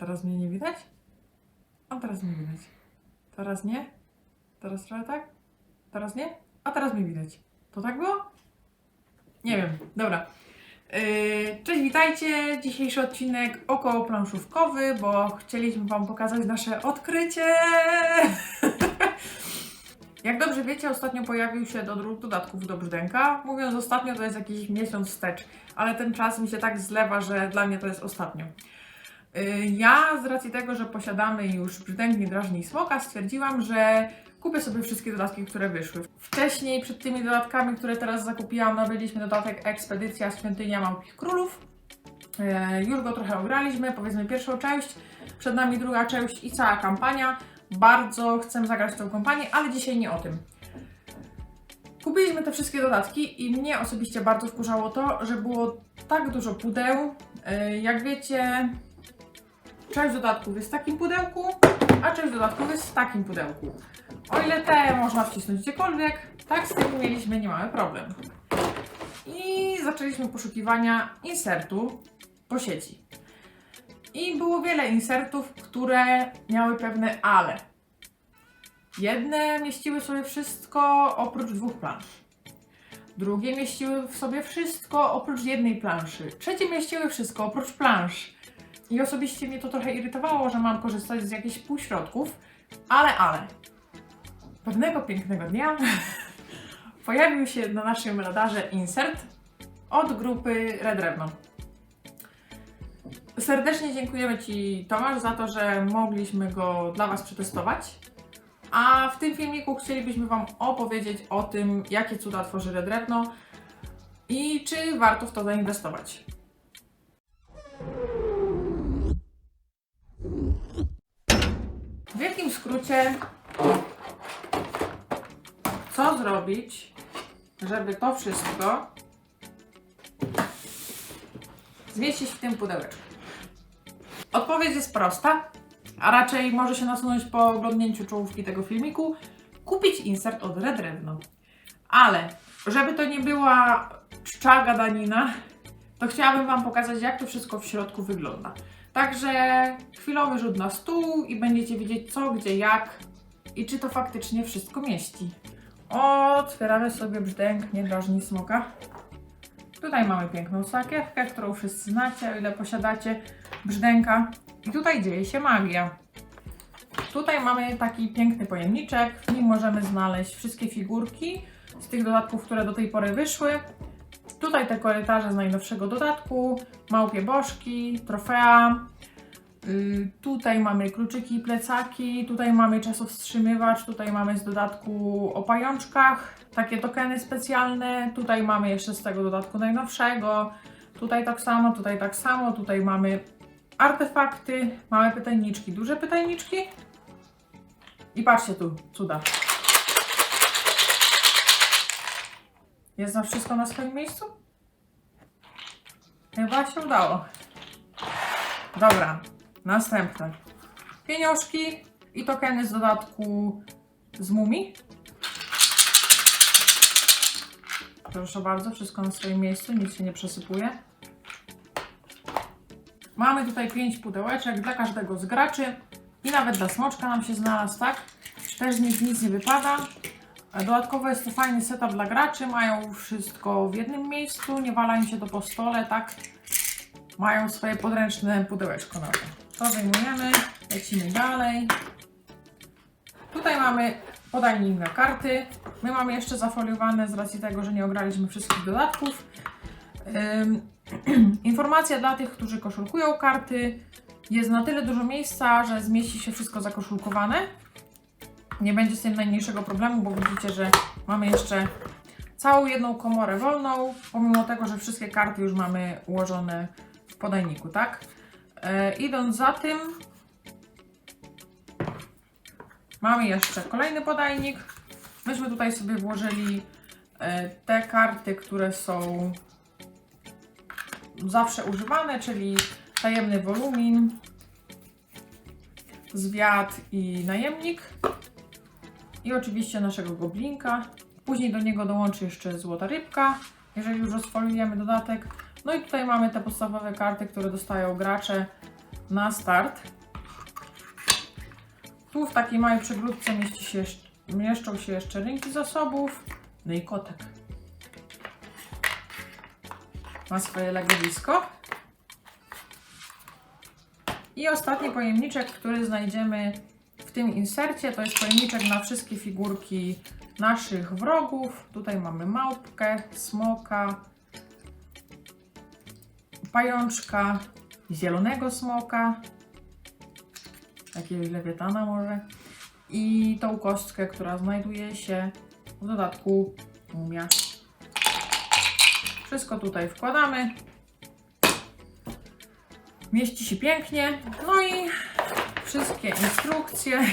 Teraz mnie nie widać? A teraz mnie widać. Teraz nie? Teraz trochę tak? Teraz nie? A teraz mnie widać. To tak było? Nie wiem. Dobra. Yy, Cześć, witajcie. Dzisiejszy odcinek około planszówkowy, bo chcieliśmy Wam pokazać nasze odkrycie. Jak dobrze wiecie, ostatnio pojawił się do dwóch dodatków do Brzdęka. Mówiąc ostatnio, to jest jakiś miesiąc wstecz, ale ten czas mi się tak zlewa, że dla mnie to jest ostatnio. Yy, Ja z racji tego, że posiadamy już Brzdęk, drażni smoka, stwierdziłam, że kupię sobie wszystkie dodatki, które wyszły. Wcześniej, przed tymi dodatkami, które teraz zakupiłam, nabyliśmy dodatek Ekspedycja Świątynia Małpich Królów. E, Już go trochę ograliśmy, powiedzmy pierwszą część, przed nami druga część i cała kampania. Bardzo chcę zagrać tą kampanię, ale dzisiaj nie o tym. Kupiliśmy te wszystkie dodatki i mnie osobiście bardzo wkurzało to, że było tak dużo pudeł. E, Jak wiecie, część dodatków jest w takim pudełku, a część dodatków jest w takim pudełku. O ile te można wcisnąć gdziekolwiek, tak z tym mieliśmy nie mamy problem. I zaczęliśmy poszukiwania insertu po sieci. I było wiele insertów, które miały pewne ale. Jedne mieściły sobie wszystko oprócz dwóch plansz. Drugie mieściły w sobie wszystko oprócz jednej planszy. Trzecie mieściły wszystko oprócz plansz. I osobiście mnie to trochę irytowało, że mam korzystać z jakichś półśrodków, ale, ale. Pewnego pięknego dnia pojawił się na naszym radarze insert od grupy Red Revno. Serdecznie dziękujemy Ci, Tomasz, za to, że mogliśmy go dla Was przetestować. A w tym filmiku chcielibyśmy Wam opowiedzieć o tym, jakie cuda tworzy Red Revno i czy warto w to zainwestować. Wielkim skrócie, co zrobić, żeby to wszystko zmieścić w tym pudełeczku? Odpowiedź jest prosta, a raczej może się nasunąć po oglądnięciu czołówki tego filmiku. Kupić insert od Red Revno. Ale, żeby to nie była czcza gadanina, to chciałabym Wam pokazać, jak to wszystko w środku wygląda. Także chwilowy rzut na stół i będziecie wiedzieć co, gdzie, jak i czy to faktycznie wszystko mieści. Otwieramy sobie brzdęk, nie drażni smoka. Tutaj mamy piękną sakiewkę, którą wszyscy znacie, o ile posiadacie brzdęka. I tutaj dzieje się magia. Tutaj mamy taki piękny pojemniczek, w nim możemy znaleźć wszystkie figurki z tych dodatków, które do tej pory wyszły. Tutaj te korytarze z najnowszego dodatku, małpie bożki, trofea. Yy, tutaj mamy kluczyki i plecaki, tutaj mamy czasowstrzymywacz, tutaj mamy z dodatku o pajączkach, takie tokeny specjalne, tutaj mamy jeszcze z tego dodatku najnowszego, tutaj tak samo, tutaj tak samo, tutaj mamy artefakty, małe pytajniczki, duże pytajniczki. I patrzcie tu, cuda. Jest na wszystko na swoim miejscu? Chyba się udało. Dobra, następne. Pieniążki i tokeny z dodatku z mumii. Proszę bardzo, wszystko na swoim miejscu, nic się nie przesypuje. Mamy tutaj 5 pudełeczek dla każdego z graczy i nawet dla smoczka nam się znalazł, tak? Też z nich nic nie wypada. Dodatkowo jest to fajny setup dla graczy, mają wszystko w jednym miejscu, nie wala im się to po stole, tak? Mają swoje podręczne pudełeczko na to. To wyjmujemy, lecimy dalej. Tutaj mamy podajnik na karty. My mamy jeszcze zafoliowane z racji tego, że nie ograliśmy wszystkich dodatków. Informacja dla tych, którzy koszulkują karty. Jest na tyle dużo miejsca, że zmieści się wszystko zakoszulkowane. Nie będzie z tym najmniejszego problemu, bo widzicie, że mamy jeszcze całą jedną komorę wolną, pomimo tego, że wszystkie karty już mamy ułożone w podajniku, tak? E, idąc za tym, mamy jeszcze kolejny podajnik. Myśmy tutaj sobie włożyli e, te karty, które są zawsze używane, czyli tajemny wolumin, zwiat i najemnik. I oczywiście naszego goblinka. Później do niego dołączy jeszcze złota rybka, jeżeli już rozfoliujemy dodatek. No i tutaj mamy te podstawowe karty, które dostają gracze. na start. Tu w takiej małej przegródce mieści się, mieszczą się jeszcze rynki zasobów. No i kotek. Ma swoje legowisko. I ostatni pojemniczek, który znajdziemy w tym insercie, to jest pojemniczek na wszystkie figurki naszych wrogów. Tutaj mamy małpkę, smoka, pajączka, zielonego smoka, jakiegoś lewiatana może i tą kostkę, która znajduje się w dodatku mumia. Wszystko tutaj wkładamy. Mieści się pięknie. No i wszystkie instrukcje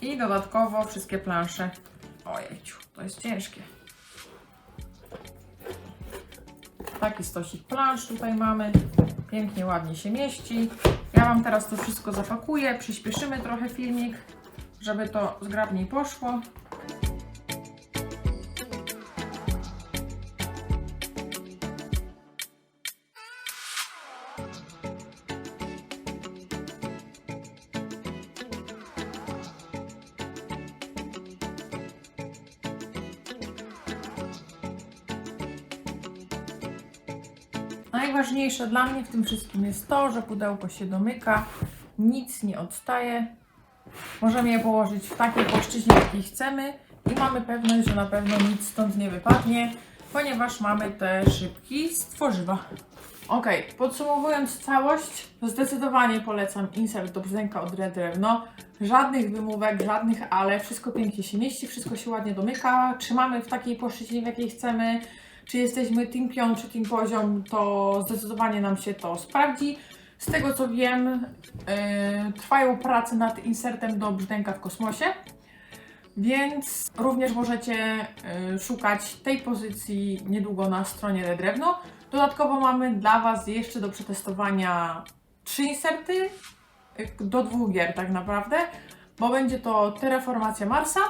i dodatkowo wszystkie plansze. Ojejciu, to jest ciężkie. Taki stosik plansz tutaj mamy. Pięknie, ładnie się mieści. Ja Wam teraz to wszystko zapakuję. Przyspieszymy trochę filmik, żeby to zgrabniej poszło. Najważniejsze dla mnie w tym wszystkim jest to, że pudełko się domyka, nic nie odstaje. Możemy je położyć w takiej płaszczyźnie, jakiej chcemy i mamy pewność, że na pewno nic stąd nie wypadnie, ponieważ mamy te szybki z tworzywa. Ok, podsumowując całość, zdecydowanie polecam insert do brzdęka od Red Drewno. Żadnych wymówek, żadnych ale, wszystko pięknie się mieści, wszystko się ładnie domyka, trzymamy w takiej płaszczyźnie, w jakiej chcemy. Czy jesteśmy team pion, czy team poziom, to zdecydowanie nam się to sprawdzi. Z tego co wiem, yy, trwają prace nad insertem do brzdęka w kosmosie, więc również możecie yy, szukać tej pozycji niedługo na stronie Red Drewno. Dodatkowo mamy dla Was jeszcze do przetestowania trzy inserty yy, do dwóch gier tak naprawdę, bo będzie to Terraformacja Marsa,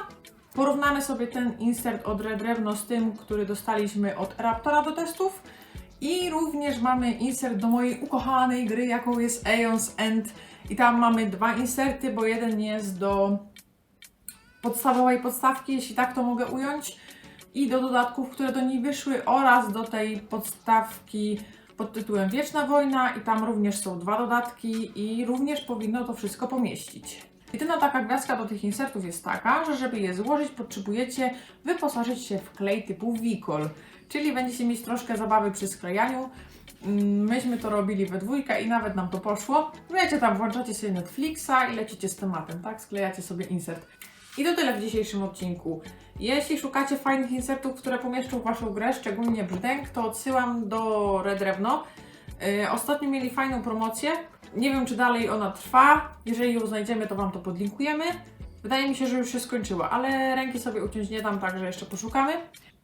Porównamy sobie ten insert od Red Drewno z tym, który dostaliśmy od Raptora do testów. I również mamy insert do mojej ukochanej gry, jaką jest Aeon's End. I tam mamy dwa inserty, bo jeden jest do podstawowej podstawki, jeśli tak to mogę ująć, i do dodatków, które do niej wyszły, oraz do tej podstawki pod tytułem Wieczna Wojna. I tam również są dwa dodatki, i również powinno to wszystko pomieścić. Jedyna taka gwiazdka do tych insertów jest taka, że żeby je złożyć, potrzebujecie wyposażyć się w klej typu Wicol, czyli będziecie mieć troszkę zabawy przy sklejaniu. Mm, Myśmy to robili we dwójkę i nawet nam to poszło. Wiecie, tam włączacie sobie Netflixa i lecicie z tematem, tak? Sklejacie sobie insert. I to tyle w dzisiejszym odcinku. Jeśli szukacie fajnych insertów, które pomieszczą Waszą grę, szczególnie brzdęk, to odsyłam do Red Drewno. Yy, ostatnio mieli fajną promocję. Nie wiem, czy dalej ona trwa. Jeżeli ją znajdziemy, to Wam to podlinkujemy. Wydaje mi się, że już się skończyła, ale ręki sobie uciąć nie dam, także jeszcze poszukamy.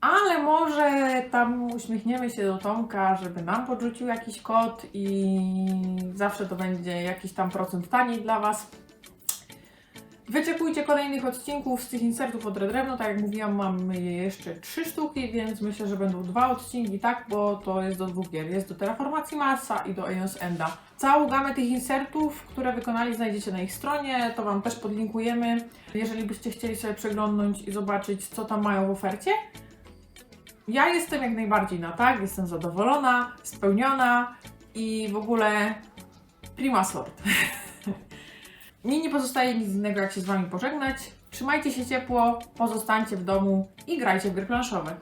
Ale może tam uśmiechniemy się do Tomka, żeby nam podrzucił jakiś kod i zawsze to będzie jakiś tam procent taniej dla Was. Wyczekujcie kolejnych odcinków z tych insertów od Red Drewno. Tak jak mówiłam, mamy je jeszcze trzy sztuki, więc myślę, że będą dwa odcinki, tak? Bo to jest do dwóch gier. Jest do Terraformacji Marsa i do Aeons Enda. Całą gamę tych insertów, które wykonali, znajdziecie na ich stronie. To Wam też podlinkujemy. Jeżeli byście chcieli sobie przeglądnąć i zobaczyć, co tam mają w ofercie. Ja jestem jak najbardziej na tak, jestem zadowolona, spełniona i w ogóle prima sort. Mi nie pozostaje nic innego, jak się z Wami pożegnać. Trzymajcie się ciepło, pozostańcie w domu i grajcie w gry planszowe.